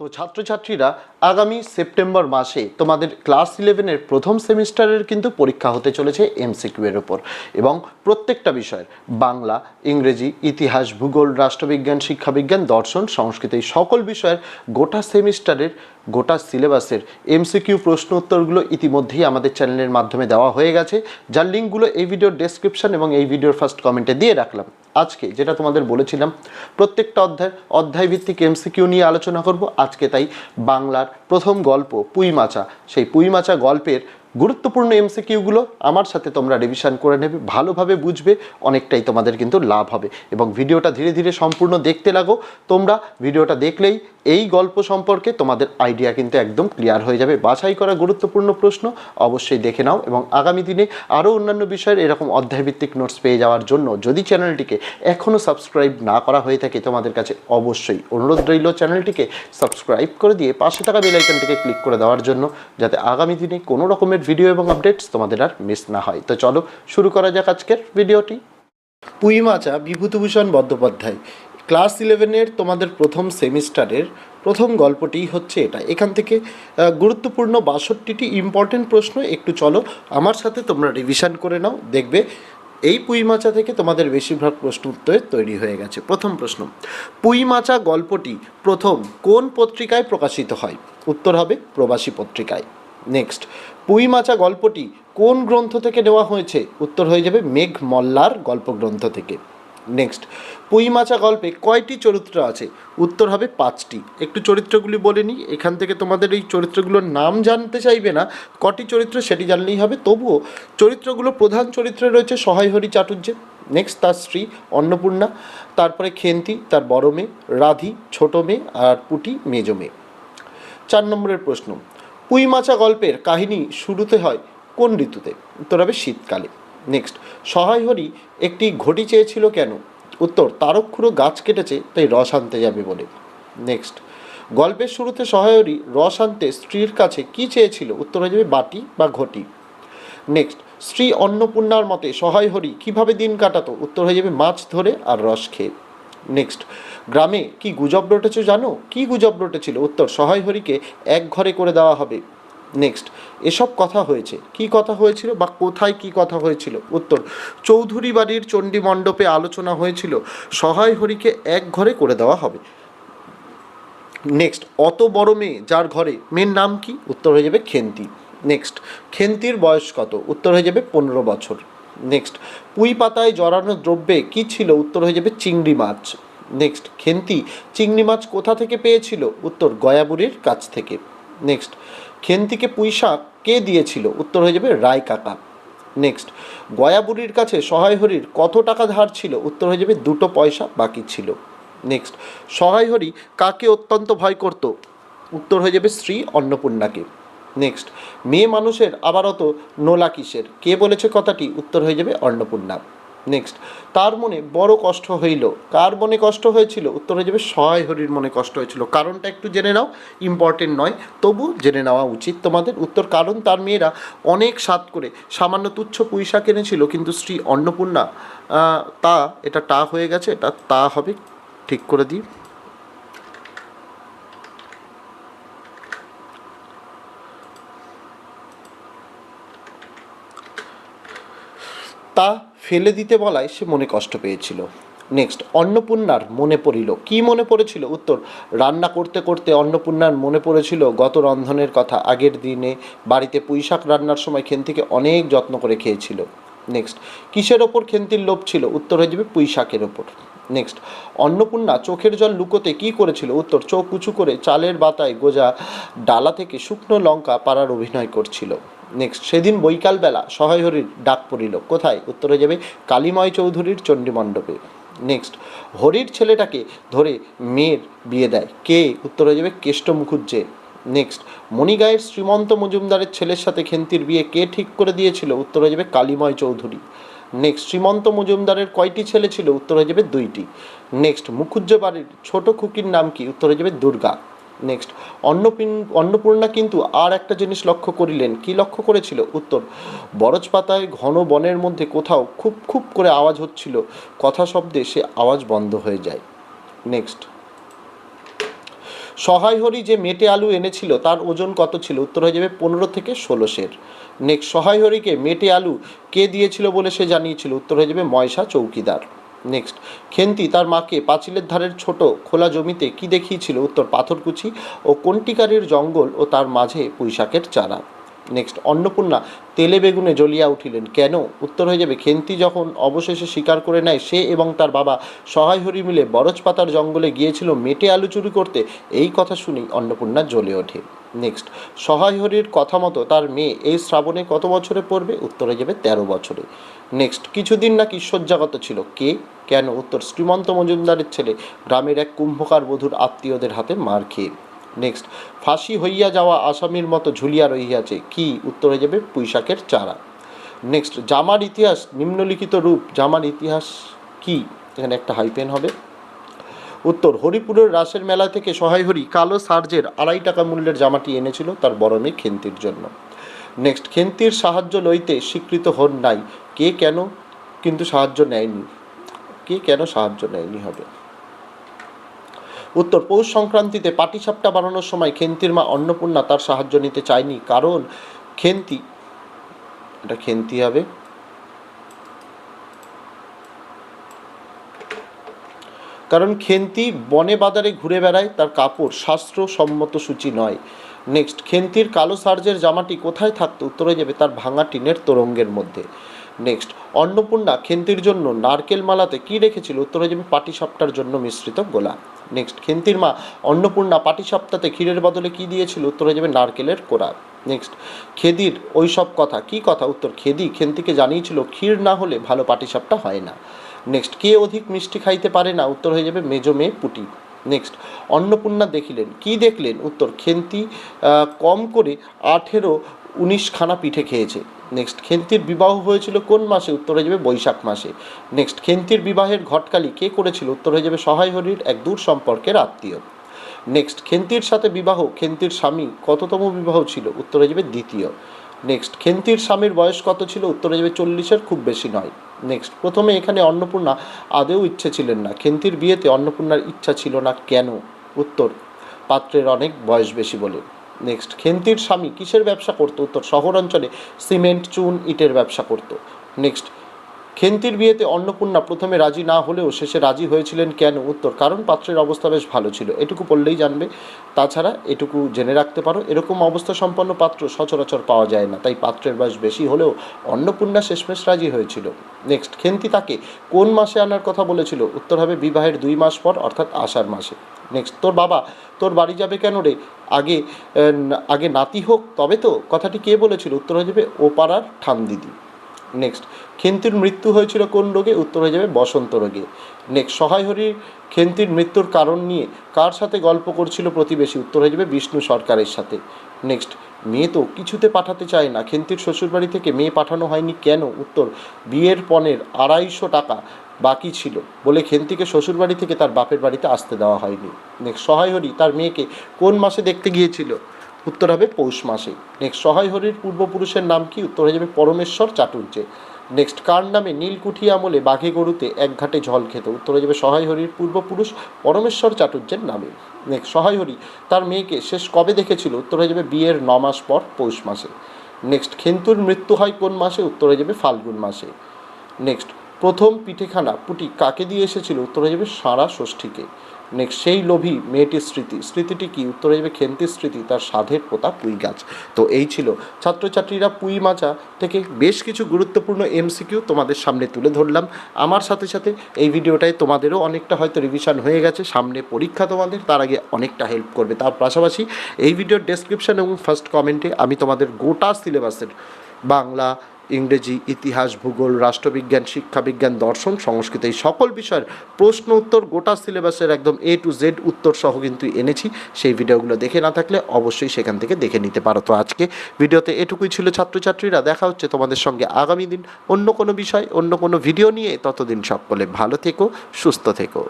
তো ছাত্রছাত্রীরা আগামী সেপ্টেম্বর মাসে তোমাদের ক্লাস ইলেভেনের প্রথম সেমিস্টারের কিন্তু পরীক্ষা হতে চলেছে এমসিকিউ এর ওপর এবং প্রত্যেকটা বিষয়ের বাংলা, ইংরেজি, ইতিহাস, ভূগোল, রাষ্ট্রবিজ্ঞান, শিক্ষাবিজ্ঞান, দর্শন, সংস্কৃতি সকল বিষয়ের গোটা সেমিস্টারের গোটা সিলেবাসের এমসিকিউ প্রশ্ন উত্তরগুলো ইতিমধ্যেই আমাদের চ্যানেলের মাধ্যমে দেওয়া হয়ে গেছে। যার লিঙ্কগুলো এই ভিডিওর ডেসক্রিপশন এবং এই ভিডিওর ফার্স্ট কমেন্টে দিয়ে রাখলাম। আজকে যেটা তোমাদের বলেছিলাম, প্রত্যেকটা অধ্যায়, অধ্যায়ভিত্তিক এমসিকিউ নিয়ে আলোচনা করব। আজকে তাই বাংলার প্রথম গল্প পুইমাচা সেই পুইমাচা গল্পের গুরুত্বপূর্ণ এমসিকিউগুলো আমার সাথে তোমরা রিভিশন করে নেবে, ভালোভাবে বুঝবে, অনেকটাই তোমাদের কিন্তু লাভ হবে। এবং ভিডিওটা ধীরে ধীরে সম্পূর্ণ দেখতে লাগো। তোমরা ভিডিওটা দেখলেই এই গল্প সম্পর্কে তোমাদের আইডিয়া কিন্তু একদম ক্লিয়ার হয়ে যাবে। বাছাই করা গুরুত্বপূর্ণ প্রশ্ন, অবশ্যই দেখে নাও। এবং আগামী দিনে আরও অন্যান্য বিষয়ের এরকম অধ্যায়ভিত্তিক নোটস পেয়ে যাওয়ার জন্য যদি চ্যানেলটিকে এখনও সাবস্ক্রাইব না করা হয়ে থাকে, তোমাদের কাছে অবশ্যই অনুরোধ রইল চ্যানেলটিকে সাবস্ক্রাইব করে দিয়ে পাশে থাকা বেল আইকনটিকে ক্লিক করে দেওয়ার জন্য, যাতে আগামী দিনে কোনো রকমের ভিডিও এবং আপডেটস তোমাদের আর মিস না হয়। তো চলো শুরু করা যাক আজকের ভিডিওটি পুইমাচা বিভূতিভূষণ বন্দ্যোপাধ্যায়। ক্লাস ইলেভেনের তোমাদের প্রথম সেমিস্টারের প্রথম গল্পটি হচ্ছে এটা। এখান থেকে গুরুত্বপূর্ণ বাষট্টিটি ইম্পর্টেন্ট প্রশ্ন একটু চলো, আমার সাথে তোমরা রিভিশন করে নাও, দেখবে এই পুইমাচা থেকে তোমাদের বেশিরভাগ প্রশ্ন উত্তর তৈরি হয়ে গেছে। প্রথম প্রশ্ন পুইমাচা গল্পটি প্রথম কোন পত্রিকায় প্রকাশিত হয়? উত্তর হবে প্রবাসী পত্রিকায়। নেক্সট পুইমাচা গল্পটি কোন গ্রন্থ থেকে নেওয়া হয়েছে? উত্তর হয়ে যাবে মেঘ মল্লার গল্পগ্রন্থ থেকে। নেক্সট পুইমাচা গল্পে কয়টি চরিত্র আছে? উত্তর হবে পাঁচটি। একটু চরিত্রগুলি বলে নিই। এখান থেকে তোমাদের এই চরিত্রগুলোর নাম জানতে চাইবে না। কটি চরিত্র সেটি জানলেই হবে। তবুও চরিত্রগুলো প্রধান চরিত্রে রয়েছে সহায় হরি চাটুর্যে। নেক্সট তার স্ত্রী অন্নপূর্ণা, তারপরে খেন্তি, তার বড় মেয়ে রাধি, ছোটো মেয়ে আর পুটি মেজ মেয়ে। চার নম্বরের প্রশ্ন। পুইমাচা গল্পের কাহিনী শুরুতে হয় কোন ঋতুতে? উত্তর হবে শীতকালে। নেক্সট সহায় হরি একটি ঘটি চেয়েছিল কেন? উত্তর তারকখুড়ো গাছ কেটেছে, তাই রস আনতে যাবে বলে। নেক্সট গল্পের শুরুতে সহায়রী রস আনতে স্ত্রীর কাছে কি চেয়েছিল? উত্তর হয়ে যাবে বাটি বা ঘটি। নেক্সট শ্রী অন্নপূর্ণার মতে সহায় হরি কীভাবে দিন কাটাতো? উত্তর হয়ে যাবে মাছ ধরে আর রস খেয়ে। নেক্সট গ্রামে কি গুজব রটেছে জানো? কি গুজব রটেছিল? উত্তর সহায় হরিকে এক ঘরে করে দেওয়া হবে। নেক্সট এসব কথা হয়েছে। কি কথা হয়েছিল বা কোথায় কি কথা হয়েছিল? উত্তর চৌধুরী বাড়ির চণ্ডী মণ্ডপে আলোচনা হয়েছিল। সহায় হরিকে এক ঘরে করে দেওয়া হবে। নেক্সট অত বড় মেয়ে যার ঘরে, মেয়ের নাম কি? উত্তর হয়ে যাবে খেন্তি। নেক্সট খেন্তির বয়স কত? উত্তর হয়ে যাবে পনেরো বছর। নেক্সট পুঁই পাতায় জড়ানো দ্রব্যে কি ছিল? উত্তর হয়ে যাবে চিংড়ি মাছ। নেক্সট খেন্তি। চিংড়ি মাছ কোথা থেকে পেয়েছিল? উত্তর গয়াবুড়ির কাছ থেকে। নেক্সট খেন্তিকে পুঁই শাক কে দিয়েছিল? উত্তর হয়ে যাবে রায় কাকা। নেক্সট গয়াবুড়ির কাছে সহায় হরির কত টাকা ধার ছিল? উত্তর হয়ে যাবে দুটো পয়সা বাকি ছিল। নেক্সট সহায় হরি কাকে অত্যন্ত ভয় করত? উত্তর হয়ে যাবে শ্রী অন্নপূর্ণাকে। নেক্সট মেয়ে মানুষের আবার অত নোলা কিসের? কে বলেছে কথাটি? উত্তর হয়ে যাবে অন্নপূর্ণা। নেক্সট তার মনে বড় কষ্ট হইল। কার মনে কষ্ট হয়েছিল? উত্তর হয়ে যাবে সহায় হরির মনে কষ্ট হয়েছিল। কারণটা একটু জেনে নাও ইম্পর্টেন্ট নয়, তবু জেনে নেওয়া উচিত তোমাদের। উত্তর, কারণ তার মেয়েরা অনেক স্বাদ করে, সামান্য তুচ্ছ পুঁইশা কিনেছিল কিন্তু শ্রী অন্নপূর্ণা তা, এটা টা হয়ে গেছে, এটা তা হবে, ঠিক করে দিই। তা ফেলে দিতে বলায় সে মনে কষ্ট পেয়েছিল। নেক্সট অন্নপূর্ণার মনে পড়িল। কি মনে পড়েছিল? উত্তর, রান্না করতে করতে অন্নপূর্ণার মনে পড়েছিল গত রন্ধনের কথা। আগের দিনে বাড়িতে পুঁইশাক রান্নার সময় খেন্তিকে অনেক যত্ন করে খেয়েছিল। নেক্সট কিসের ওপর খেন্তির লোভ ছিল? উত্তর হয়ে যাবে পুঁইশাকের ওপর। নেক্সট অন্নপূর্ণা চোখের জল লুকোতে কি করেছিল? উত্তর, চোখ উঁচু করে চালের বাতায় গোজা ডালা থেকে শুকনো লঙ্কা পাড়ার অভিনয় করছিল। নেক্সট সেদিন বৈকালবেলা সহায় হরির ডাক পড়িল। কোথায়? উত্তর যাবে কালীময় চৌধুরীর চণ্ডী মণ্ডপে। নেক্সট হরির ছেলেটাকে ধরে মেয়ের বিয়ে দেয়। কে? উত্তর হয়ে যাবে কেষ্ট মুখুজ্জে। নেক্সট মণিগায়ের শ্রীমন্ত মজুমদারের ছেলের সাথে খেন্তির বিয়ে কে ঠিক করে দিয়েছিল? উত্তর হয়ে যাবে কালীময় চৌধুরী। নেক্সট শ্রীমন্ত মজুমদারের কয়টি ছেলে ছিল? উত্তর হয়ে যাবে দুইটি। নেক্সট মুখুজ্জ বাড়ির ছোট খুকির নাম কি? উত্তর হয়ে যাবে দুর্গা। নেক্সট অন্নপিন অন্নপূর্ণা কিন্তু আর একটা জিনিস লক্ষ্য করিলেন। কি লক্ষ্য করেছিল? উত্তর বরজ পাতায় ঘন বনের মধ্যে কোথাও খুব খুব করে আওয়াজ হচ্ছিল। কথা শব্দে সে আওয়াজ বন্ধ হয়ে যায়। নেক্সট সহায় হরি যে মেটে আলু এনেছিল, তার ওজন কত ছিল? উত্তর হয়ে যাবে পনেরো থেকে ষোলো সের। নেক্সট সহায় হরিকে মেটে আলু কে দিয়েছিল বলে সে জানিয়েছিল? উত্তর হয়ে যাবে ময়সা চৌকিদার। নেক্সট খেন্তি তার মাকে পাঁচিলের ধারের ছোট খোলা জমিতে কি দেখিয়েছিল? উত্তর, পাথরকুচি ও কন্টিকারের জঙ্গল ও তার মাঝে পুঁইশাকের চারা। নেক্সট অন্নপূর্ণা তেলে বেগুনে জ্বলিয়া উঠিলেন। কেন? উত্তর হয়ে যাবে, খেন্তি যখন অবশেষে স্বীকার করে নেয়, সে এবং তার বাবা সহায় হরি মিলে বরজপাতার জঙ্গলে গিয়েছিল মেটে আলু চুরি করতে। এই কথা শুনেই অন্নপূর্ণা জ্বলে ওঠে। নেক্সট সহায় হরির কথা মতো তার মেয়ে এই শ্রাবণে কত বছরে পড়বে? উত্তর হয়ে যাবে, তেরো বছরে। নেক্সট কিছুদিন নাকি শয্যাগত ছিল। কে? কেন? উত্তর, শ্রীমন্ত মজুমদারের ছেলে, গ্রামের এক কুম্ভকার বধূর আত্মীয়দের হাতে মার খেয়ে। নেক্সট ফাঁসি হইয়া যাওয়া আসামির মতো ঝুলিয়া রহিয়াছে। কি উত্তর হয়ে যাবে? পুঁইশাকের চারা। নেক্সট জামার ইতিহাস, নিম্নলিখিত রূপ, জামার ইতিহাস কি? এখানে একটা হাইপেন হবে। উত্তর, হরিপুরের রাসের মেলা থেকে সহায় হরি কালো সার্জের আড়াই টাকা মূল্যের জামাটি এনেছিল তার বড় মেয়ে খেন্তির জন্য। নেক্সট খেন্তির সাহায্য লইতে স্বীকৃত হন নাই। কে কেন? কিন্তু সাহায্য নেয়নি। কে কেন সাহায্য নেয়নি হবে? উত্তর, পৌষ সংক্রান্তিতে পাটিসাপটা বানানোর সময় খেন্তির মা অন্নপূর্ণা তার সাহায্য নিতে চায়নি, কারণ খেন্তি, এটা খেন্তি হবে। কারণ খেন্তি বনে বাজারে ঘুরে বেড়ায়, তার কাপড় শাস্ত্রসম্মত সূচি নয়। নেক্সট খেন্তির কালো সার্জের জামাটি কোথায় থাকতো? উত্তরে যাবে তার ভাঙা টিনের তোরঙ্গের মধ্যে। নেক্সট অন্নপূর্ণা খেন্তির জন্য নারকেল মালাতে কি রেখেছিল? উত্তর যাবে পাটিসাপটার জন্য মিশ্রিত গোলা নেক্সট খেন্তির মা অন্নপূর্ণা পাটি পাটিসাপটাতে ক্ষীরের বদলে কি দিয়েছিল? উত্তর যাবে নারকেলের কোড়া। নেক্সট খেদির ওই সব কথা, কি কথা? উত্তর, খেদি খেন্তিকে জানিয়েছিল, ক্ষীর না হলে ভালো পাটিসাপটা হয় না। নেক্সট কে অধিক মিষ্টি খাইতে পারে না? উত্তর হয়ে যাবে মেজো মেয়ে পুটি। নেক্সট অন্নপূর্ণা দেখিলেন, কি দেখলেন? উত্তর, খেন্তি কম করে আঠেরো উনিশ খানা পিঠে খেয়েছে। নেক্সট খেন্তির বিবাহ হয়েছিল কোন মাসে? উত্তর হয়ে যাবে বৈশাখ মাসে। নেক্সট খেন্তির বিবাহের ঘটকালি কে করেছিল? উত্তর হয়ে যাবে সহায় হরির এক দূর সম্পর্কের আত্মীয়। নেক্সট খেন্তির সাথে বিবাহ খেন্তির স্বামী কততম বিবাহ ছিল? উত্তর হয়ে যাবে দ্বিতীয়। নেক্সট খেন্তির স্বামীর বয়স কত ছিল? উত্তর হয়ে যাবে চল্লিশের, খুব বেশি নয়। নেক্সট প্রথমে এখানে অন্নপূর্ণা আদেও ইচ্ছে ছিলেন না। খেন্তির বিয়েতে অন্নপূর্ণার ইচ্ছা ছিল না। কেন? উত্তর, পাত্রের অনেক বয়স বেশি বলে। নেক্সট খেন্তির স্বামী কিসের ব্যবসা করতো? উত্তর শহর অঞ্চলে সিমেন্ট, চুন, ইটের ব্যবসা করতো। নেক্সট খেন্তির বিয়েতে অন্নপূর্ণা প্রথমে রাজি না হলেও শেষে রাজি হয়েছিলেন কেন? উত্তর, কারণ পাত্রের অবস্থা বেশ ভালো ছিল। এটুকু পড়লেই জানবে। তাছাড়া এটুকু জেনে রাখতে পারো, এরকম অবস্থা সম্পন্ন পাত্র সচরাচর পাওয়া যায় না। তাই পাত্রের বয়স বেশি হলেও অন্নপূর্ণা শেষমেশ রাজি হয়েছিল। নেক্সট, খেন্তি তাকে কোন মাসে আনার কথা বলেছিল? উত্তর হবে বিবাহের দুই মাস পর, অর্থাৎ আষাঢ় মাসে। নেক্সট, তোর বাবা, তোর বাড়ি যাবে কেন রে? আগে আগে নাতি হোক, তবে তো? কথাটি কে বলেছিল? উত্তর হয়ে যাবে, ও পাড়ার ঠাম দিদি নেক্সট খেন্তির মৃত্যু হয়েছিল কোন রোগে? উত্তর হয়ে যাবে বসন্ত রোগে। নেক্সট সহায় হরির খেন্তির মৃত্যুর কারণ নিয়ে কার সাথে গল্প করছিল প্রতিবেশী? উত্তর হয়ে যাবে বিষ্ণু সরকারের সাথে। নেক্সট মেয়ে তো কিছুতে পাঠাতে চায় না। খেন্তির শ্বশুরবাড়ি থেকে মেয়ে পাঠানো হয়নি কেন? উত্তর, বিয়ের পণের আড়াইশো টাকা বাকি ছিল বলে খেন্তিকে শ্বশুরবাড়ি থেকে তার বাপের বাড়িতে আসতে দেওয়া হয়নি। নেক্সট সহায় হরি তার মেয়েকে কোন মাসে দেখতে গিয়েছিল? উত্তর হবে পৌষ মাসে। নেক্সট সহায় হরির পূর্বপুরুষের নাম কি? উত্তর হয়ে যাবে পরমেশ্বর চাটুর্যে। নেক্সট কার নামে নীলকুঠি আমলে বাঘে গরুতে এক ঘাটে জল খেত? উত্তর হয়ে যাবে সহায় হরির পূর্বপুরুষ পরমেশ্বর চাটুর্যের নামে। নেক্সট সহায় হরি, তার মেয়েকে শেষ কবে দেখেছিল? উত্তর হয়ে যাবে বিয়ের ন মাস পর পৌষ মাসে। নেক্সট খেন্তুর মৃত্যু হয় কোন মাসে? উত্তর হয়ে যাবে ফাল্গুন মাসে। নেক্সট প্রথম পিঠেখানা পুটি কাকে দিয়ে এসেছিল? উত্তর হয়ে যাবে সারা ষষ্ঠীকে। নেক্সট সেই লোভী মেয়েটির স্মৃতি। স্মৃতিটি কি? উত্তর যাবে খেন্তির স্মৃতি, তার সাধের পোতা পুঁই গাছ। তো এই ছিল ছাত্রছাত্রীরা পুঁই মাচা থেকে বেশ কিছু গুরুত্বপূর্ণ এমসিকিউ তোমাদের সামনে তুলে ধরলাম। আমার সাথে সাথে এই ভিডিওটায় তোমাদেরও অনেকটা হয়তো রিভিশন হয়ে গেছে, সামনে পরীক্ষা তোমাদের, তার আগে অনেকটা হেল্প করবে। তার পাশাপাশি এই ভিডিওর ডেসক্রিপশন এবং ফার্স্ট কমেন্টে আমি তোমাদের গোটা সিলেবাসের বাংলা, ইংরেজি, ইতিহাস, ভূগোল, রাষ্ট্রবিজ্ঞান, শিক্ষাবিজ্ঞান, দর্শন, সংস্কৃত, এই সকল বিষয়ের প্রশ্ন উত্তর গোটা সিলেবাসের একদম এ টু জেড উত্তর সহ কিন্তু এনেছি। সেই ভিডিওগুলো দেখে না থাকলে অবশ্যই সেখান থেকে দেখে নিতে পারো। তো আজকে ভিডিওতে এটুকুই ছিল ছাত্রছাত্রীরা। দেখা হচ্ছে তোমাদের সঙ্গে আগামী দিন অন্য কোনো বিষয়, অন্য কোনো ভিডিও নিয়ে। ততদিন সকলে ভালো থেকো, সুস্থ থেকো।